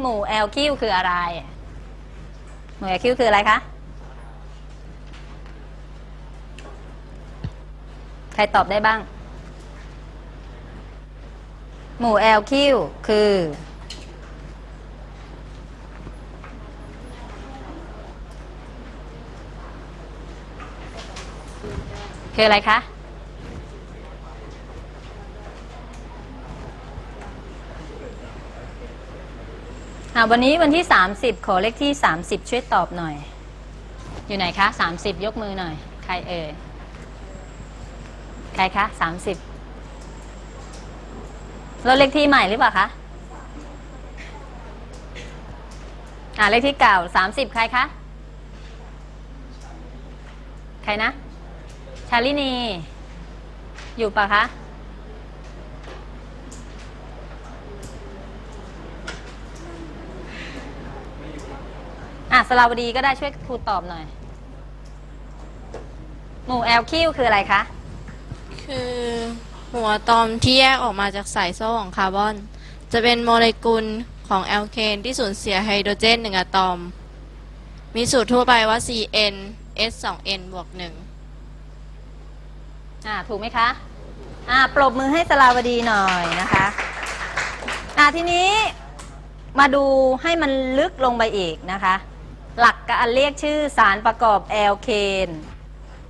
หมู่ LQ คืออะไร หมู่ LQ คืออะไรคะ ใครตอบได้บ้าง หมู่ LQ คือ คืออะไรคะ อ่าวันนี้วันที่ 30 ขอเลขที่ 30 ช่วยตอบหน่อย อยู่ไหนคะ 30 ยกมือหน่อย ใครเอ่ยใครคะ 30 แล้วเลขที่ใหม่หรือเปล่าคะอ่าเลขที่เก่า 30 ใครคะ ใครนะ ชาลินี อยู่ปะคะ อะสลาวดีก็ได้ช่วยครูตอบหน่อย หมู่แอลคิวคืออะไรคะ คือหัวอะตอมที่แยกออกมาจากสายโซ่ของคาร์บอน จะเป็นโมเลกุลของแอลเคนที่สูญเสียไฮโดรเจนหนึ่งอะตอม มีสูตรทั่วไปว่า Cn S 2 N บวกหนึ่งอ่าถูกไหมคะอ่าปรบมือให้สลาวดีหน่อยนะคะอ่าทีนี้มาดูให้มันลึกลงไปอีกนะคะ หลักการเรียกชื่อสารประกอบแอลเคน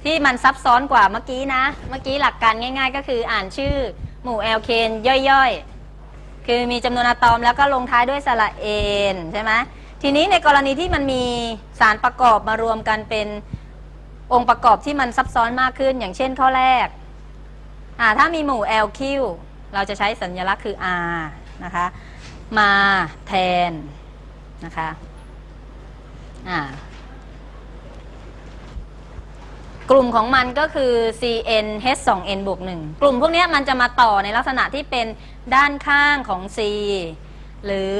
ที่มันซับซ้อนกว่าเมื่อกี้นะ เมื่อกี้หลักการง่าย ๆ ก็คืออ่านชื่อหมู่แอลเคนย่อยๆ คือมีจำนวนอะตอมแล้วก็ลงท้ายด้วยสระเอนใช่ไหมทีนี้ในกรณีที่มันมีสารประกอบมารวมกันเป็นองค์ประกอบที่มันซับซ้อนมากขึ้น อย่างเช่นข้อแรก ถ้ามีหมู่ LQ เราจะใช้สัญลักษณ์คือ R นะคะ มาแทนนะคะ กลุ่มของมันก็คือ CN H2N บวก1กลุ่มพวกนี้มันจะมาต่อในลักษณะที่เป็นด้านข้างของ C หรือ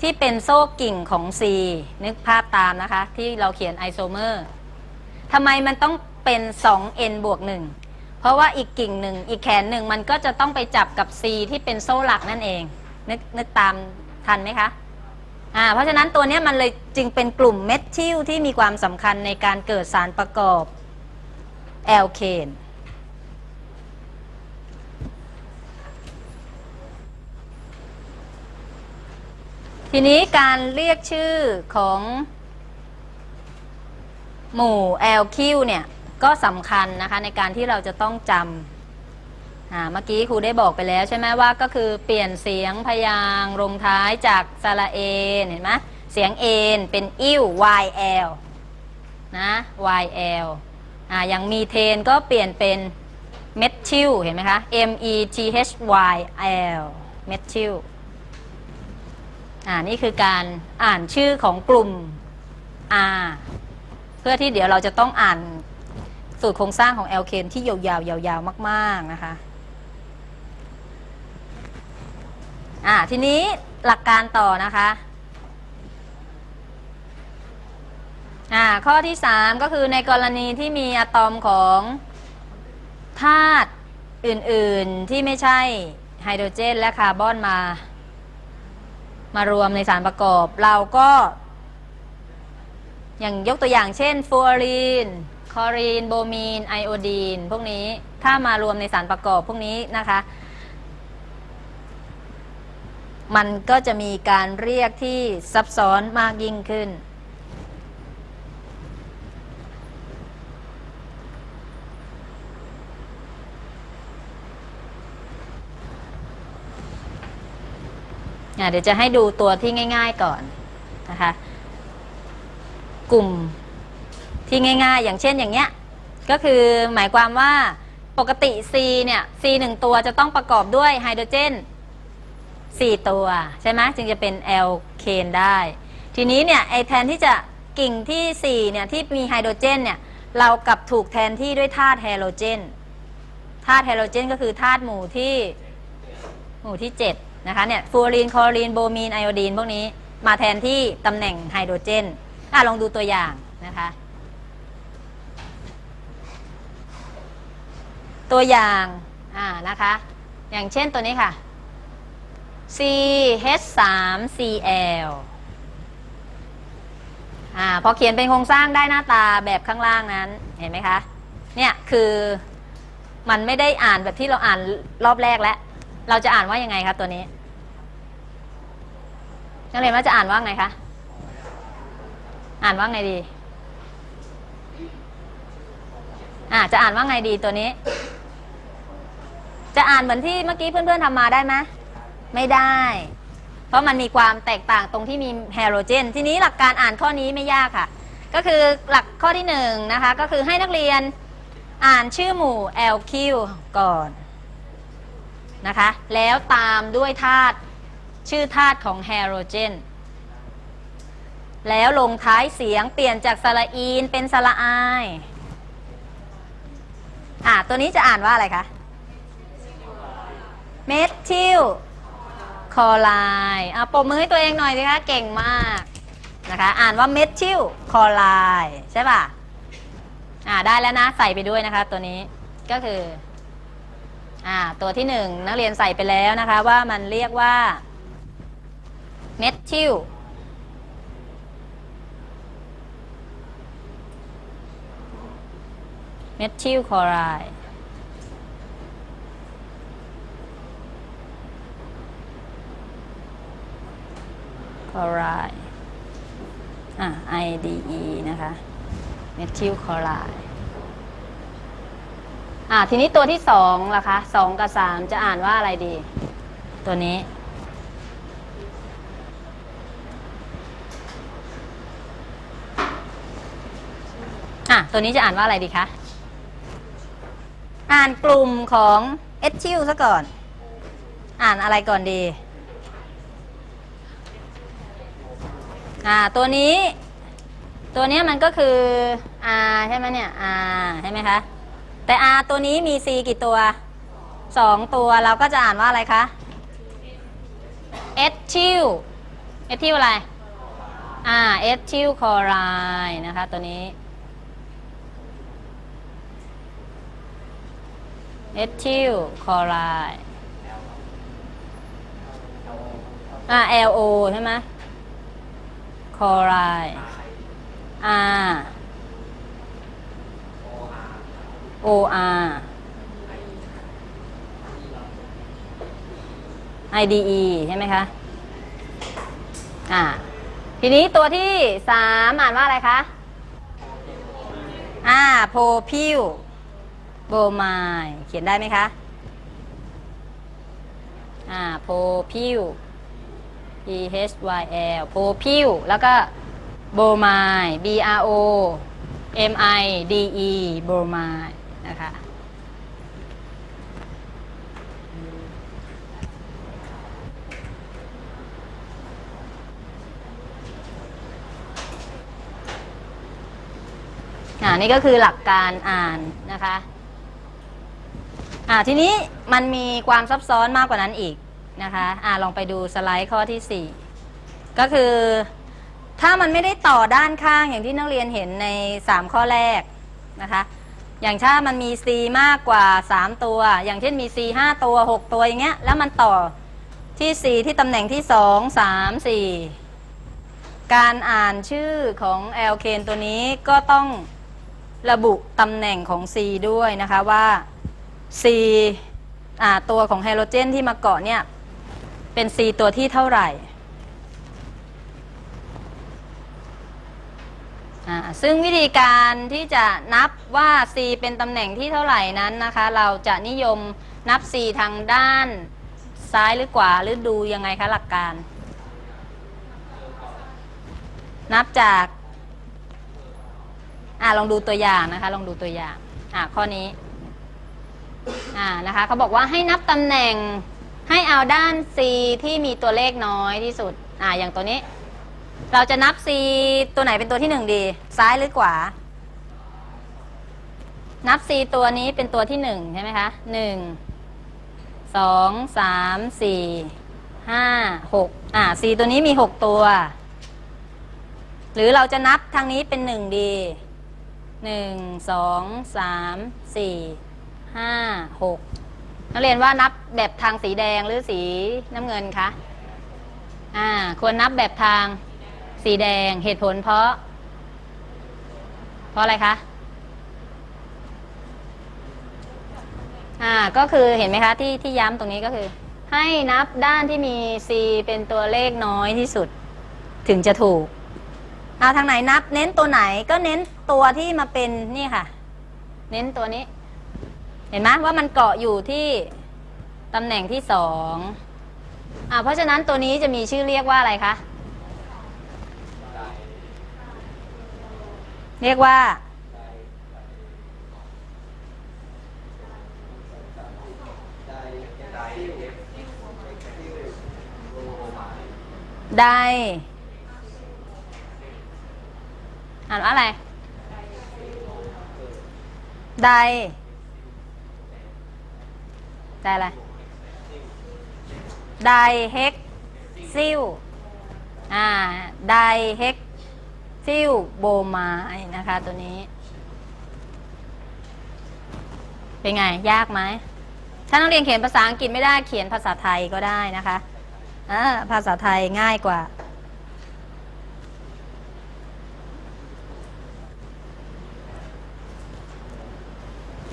ที่เป็นโซ่กิ่งของ C นึกภาพตามนะคะ ที่เราเขียนไอโซเมอร์ทำไมมันต้องเป็น 2N บวก 1 เพราะว่าอีกกิ่งหนึ่งอีกแขนหนึ่งมันก็จะต้องไปจับกับ C ที่เป็นโซ่หลักนั่นเอง นึกนึกตามทันไหมคะ อ่าเพราะฉะนั้นตัวนี้มันเลยจึงเป็นกลุ่มเมทิลที่มีความสำคัญในการเกิดสารประกอบแอลเคนทีนี้การเรียกชื่อของหมู่ LQ เนี่ย ก็สำคัญนะคะในการที่เราจะต้องจำ อ่าเมื่อกี้ครูได้บอกไปแล้วใช่ไหมว่าก็คือเปลี่ยนเสียงพยางค์ลงท้ายจากสระเอนเห็นไหมเสียงเอนเป็นอิ้ว YL นะ YL อ่าอย่างมีเทนก็เปลี่ยนเป็นเมทิลเห็นไหมคะ M E T H Y L เมทิลอ่านี่คือการอ่านชื่อของกลุ่ม R เพื่อที่เดี๋ยวเราจะต้องอ่านสูตรโครงสร้างของแอลเคนที่ยาวๆยาวๆมาก ๆ นะคะ อ่าทีนี้หลักการต่อนะคะอ่าข้อที่ 3 ก็คือในกรณีที่มีอะตอมของธาตุอื่นๆที่ไม่ใช่ไฮโดรเจนและคาร์บอนมา มารวมในสารประกอบ เราก็ อย่างยกตัวอย่างเช่นฟลูออรีนคลอรีน โบมีน ไอโอดีน พวกนี้ถ้ามารวมในสารประกอบพวกนี้นะคะ มันก็จะมีการเรียกที่ซับซ้อนมากยิ่งขึ้นอะเดี๋ยวจะให้ดูตัวที่ง่าย ๆก่อนนะคะ กลุ่มที่ง่าย ๆ อย่างเช่นอย่างเงี้ย ก็คือหมายความว่าปกติ C เนี่ย C หนึ่งตัวจะต้องประกอบด้วยไฮโดรเจน 4 ตัวใช่ไหมจึงจะเป็นแอลเคนได้ ทีนี้เนี่ยไอแทนที่จะกิ่งที่4เนี่ยที่มีไฮโดรเจนเนี่ยเรากลับถูกแทนที่ด้วยธาตุไฮโดรเจนธาตุไฮโดรเจนก็คือธาตุหมู่ที่หมู่ที่ 7 นะคะเนี่ยฟลูออรีนคลอรีนโบมีนไอโอดีนพวกนี้มาแทนที่ตำแหน่งไฮโดรเจนอะลองดูตัวอย่างนะคะ ตัวอย่างอ่านะคะ อย่างเช่นตัวนี้ค่ะ CH3Cl อ่าพอเขียนเป็นโครงสร้างได้หน้าตาแบบข้างล่างนั้นเห็นไหมคะ เนี่ยคือมันไม่ได้อ่านแบบที่เราอ่านรอบแรกแล้ว เราจะอ่านว่ายังไงคะตัวนี้นักเรียนว่าจะอ่านว่าไงคะ อ่านว่าไงดี อ่าจะอ่านว่าไงดีตัวนี้ จะอ่านเหมือนที่เมื่อกี้เพื่อนๆทำมาได้ไหม ไม่ได้ เพราะมันมีความแตกต่างตรงที่มีไฮโดรเจน ทีนี้หลักการอ่านข้อนี้ไม่ยากค่ะ ก็คือหลักข้อที่หนึ่งนะคะก็คือให้นักเรียนอ่านชื่อหมู่ LQ ก่อนนะคะ แล้วตามด้วยธาตุชื่อธาตุของไฮโดรเจน แล้วลงท้ายเสียงเปลี่ยนจากสระอีนเป็นสระอายอ่าตัวนี้จะอ่านว่าอะไรคะ เมทิล คอไลน์อะปมมือให้ตัวเองหน่อยสิคะ เก่งมากนะคะ อ่านว่าเมทิลคอไลน์ใช่ป่ะ อ่าได้แล้วนะ ใส่ไปด้วยนะคะ ตัวนี้ก็คือ อ่า ตัวที่หนึ่งนักเรียนใส่ไปแล้วนะคะ ว่ามันเรียกว่าเมทิลเมทิลคอไรด์ ไรด์อะ IDE นะคะเมทิลคลอไรด์อะ ทีนี้ตัวที่สองล่ะคะสองกับสามจะอ่านว่าอะไรดี ตัวนี้ อะ ตัวนี้จะอ่านว่าอะไรดีคะ อ่านกลุ่มของเอทิลซะก่อน อ่านอะไรก่อนดี อ่าตัวนี้ ตัวเนี้ยมันก็คือ R ใช่ไหมเนี่ย R ใช่ไหมคะแต่ R ตัวนี้มี C กี่ตัวสองตัวเราก็จะอ่านว่าอะไรคะ e t h y l e t h y l อะไรอ่า e t h y l chloride นะคะตัวนี้ e t h y l chloride อ่า LO ใช่ไหม chloride R OR IDE ใช่ไหมคะ อ่า ทีนี้ตัวที่สามอ่านว่าอะไรคะ อ่า โพพิวโบมายเขียนได้ไหมคะ อ่า โพพิว P H Y L โพพิวแล้วก็โบมาย B R O M I D E โบมายนะคะอ่านี่ก็คือหลักการอ่านนะคะอ่าทีนี้มันมีความซับซ้อนมากกว่านั้นอีก นะคะอ่าลองไปดูสไลด์ข้อที่ 4 ก็คือถ้ามันไม่ได้ต่อด้านข้างอย่างที่นักเรียนเห็นใน 3 ข้อแรกนะคะ อย่างถ้ามันมี C มากกว่า 3 ตัว อย่างเช่นมี C 5 ตัว 6 ตัวอย่างเงี้ย แล้วมันต่อที่ C ที่ตำแหน่งที่ 2 3 4 การอ่านชื่อของแอลเคนตัวนี้ก็ต้องระบุตำแหน่งของ C ด้วยนะคะว่า C ตัวของไฮโดรเจนที่มาเกาะเนี่ย เป็น C ตัวที่เท่าไหร่อ่าซึ่งวิธีการที่จะนับว่า C เป็นตำแหน่งที่เท่าไหร่นั้นนะคะ เราจะนิยมนับ C ทางด้านซ้ายหรือขวาหรือดูยังไงคะหลักการ นับจากอ่าลองดูตัวอย่างนะคะ ลองดูตัวอย่างอ่าข้อนี้อ่านะคะเขาบอกว่าให้นับตำแหน่ง ให้เอาด้าน C ที่มีตัวเลขน้อยที่สุด อ่า อย่างตัวนี้ เราจะนับ C ตัวไหนเป็นตัวที่หนึ่งดี ซ้ายหรือขวา นับ C ตัวนี้เป็นตัวที่หนึ่งใช่ไหมคะหนึ่งสองสามสี่ห้าหกอ่า C ตัวนี้มีหกตัว หรือเราจะนับทางนี้เป็นหนึ่งดีหนึ่งสองสามสี่ห้าหก นักเรียนว่านับแบบทางสีแดงหรือสีน้ำเงินคะอ่าควรนับแบบทางสีแดงเหตุผลเพราะ เพราะอะไรคะอ่าก็คือเห็นไหมคะที่ที่ย้ำตรงนี้ก็คือ ให้นับด้านที่มี c เป็นตัวเลขน้อยที่สุด ถึงจะถูกเอาทางไหนนับ เน้นตัวไหนก็เน้นตัวที่มาเป็นนี่ค่ะ เน้นตัวนี้ เห็นไหมว่ามันเกาะอยู่ที่ตำแหน่งที่สองอ่าเพราะฉะนั้นตัวนี้จะมีชื่อเรียกว่าอะไรคะ เรียกว่า ไดอ่านว่าอะไร ได ไดอะไร ไดเฮกซิลอ่า ไดเฮกซิลโบไมานะคะ ตัวนี้ เป็นไง ยากไหม ถ้านักเรียนเขียนภาษาอังกฤษไม่ได้เขียนภาษาไทยก็ได้นะคะอ่าภาษาไทยง่ายกว่า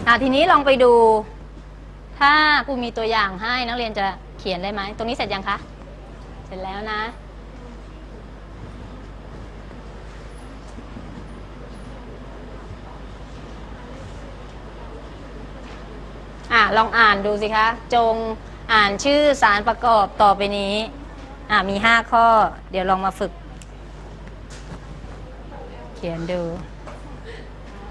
อ่าทีนี้ลองไปดู ถ้าครูมีตัวอย่างให้นักเรียนจะเขียนได้ไหม ตรงนี้เสร็จยังคะ เสร็จแล้วนะ อะลองอ่านดูสิคะ จงอ่านชื่อสารประกอบต่อไปนี้ อะมีห้าข้อ เดี๋ยวลองมาฝึก เขียนดู อ่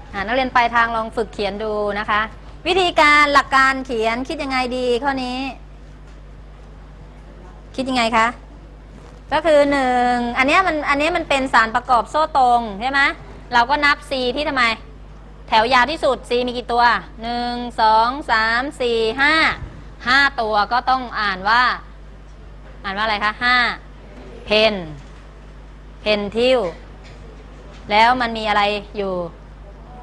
า นักเรียนปลายทางลองฝึกเขียนดูนะคะ วิธีการหลักการเขียนคิดยังไงดีข้อนี้ คิดยังไงคะก็คือหนึ่งอันนี้มันอันนี้มันเป็นสารประกอบโซ่ตรงใช่ไหมเราก็นับ C ที่ทำไม แถวยาวที่สุด C มีกี่ตัวหนึ่งสองสามสี่ห้าห้าตัวก็ต้องอ่านว่า อ่านว่าอะไรคะห้าเพนเพนทิวแล้วมันมีอะไรอยู่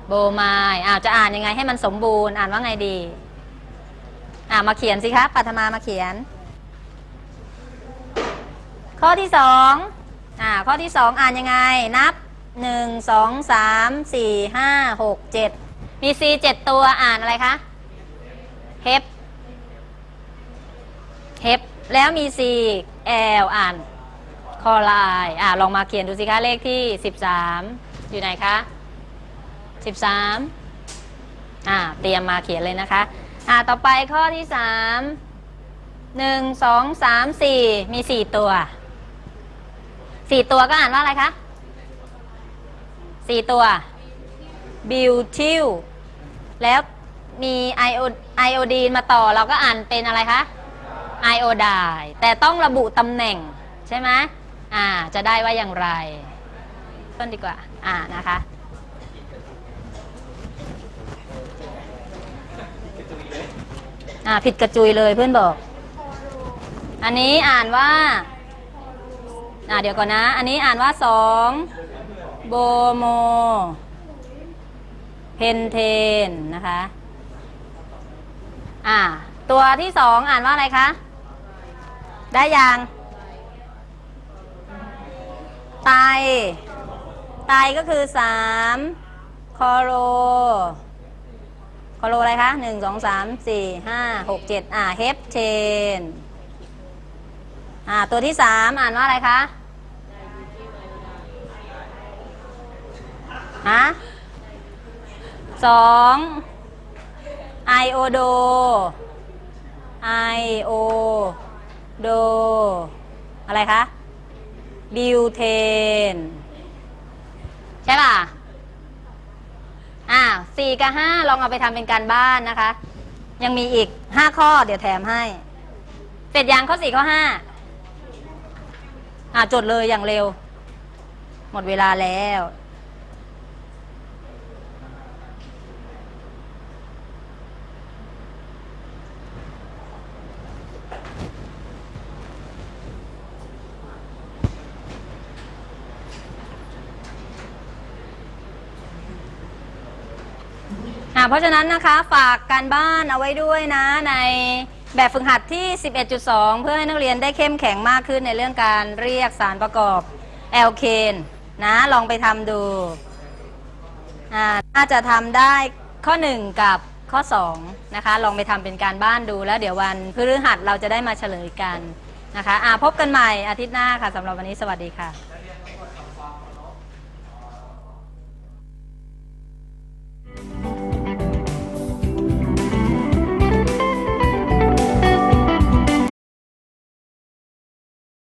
โบไมายอ้าวจะอ่านยังไงให้มันสมบูรณ์ อ่านว่าไงดี อ่ามาเขียนสิคะปัทมามาเขียน ข้อที่สองอ่าข้อที่สองอ่านยังไง นับหนึ่งสองสามสี่ห้าหกเจ็ดมีซีเจ็ดตัวอ่านอะไรคะเฮปเฮปแล้วมีซีแอลอ่านคอลายอ่าลองมาเขียนดูสิคะเลขที่สิบสามอยู่ไหนคะ สิบสามอ่าเตรียมมาเขียนเลยนะคะอ่าต่อไปข้อที่สามหนึ่งสองสามสี่มีสี่ตัวสี่ตัวก็อ่านว่าอะไรคะสี่ตัวบิวทิวแล้วมีไอโอไอโอดีนมาต่อเราก็อ่านเป็นอะไรคะไอโอไดแต่ต้องระบุตำแหน่งใช่ไหมอ่า จะได้ว่าอย่างไร ต้นดีกว่า อ่านะคะ อ่าผิดกระจุยเลยเพื่อนบอก อันนี้อ่านว่า อ่าเดี๋ยวก่อนนะ อันนี้อ่านว่าสองโบโม เพนเทนนะคะ อ่า ตัวที่สองอ่านว่าอะไรคะ ได้ยังไตไตก็คือสามคอโล คอโลอะไรคะหนึ่งสองสามสี่ห้าหกเจ็ดอ่าเฮปเทนอ่าตัวที่สามอ่านว่าอะไรคะฮะสองไอโอโดไอโอโดอะไรคะบิวเทน ใช่ป่ะ อ่าสี่กับห้าลองเอาไปทำเป็นการบ้านนะคะ ยังมีอีกห้าข้อเดี๋ยวแถมให้ เสร็จยังข้อสี่ข้อห้าอ่าจดเลยอย่างเร็ว หมดเวลาแล้ว เพราะฉะนั้นนะคะฝากการบ้านเอาไว้ด้วยนะในแบบฝึกหัดที่ 11.2 เพื่อให้นักเรียนได้เข้มแข็งมากขึ้นในเรื่องการเรียกสารประกอบแอลเคนนะลองไปทำดูน่าจะทำได้ข้อ 1 กับข้อ 2 นะคะ ลองไปทำเป็นการบ้านดูแล้วเดี๋ยววันพฤหัสเราจะได้มาเฉลยกันนะคะะพบกันใหม่อาทิตย์หน้าค่ะสำหรับวันนี้สวัสดีค่ะ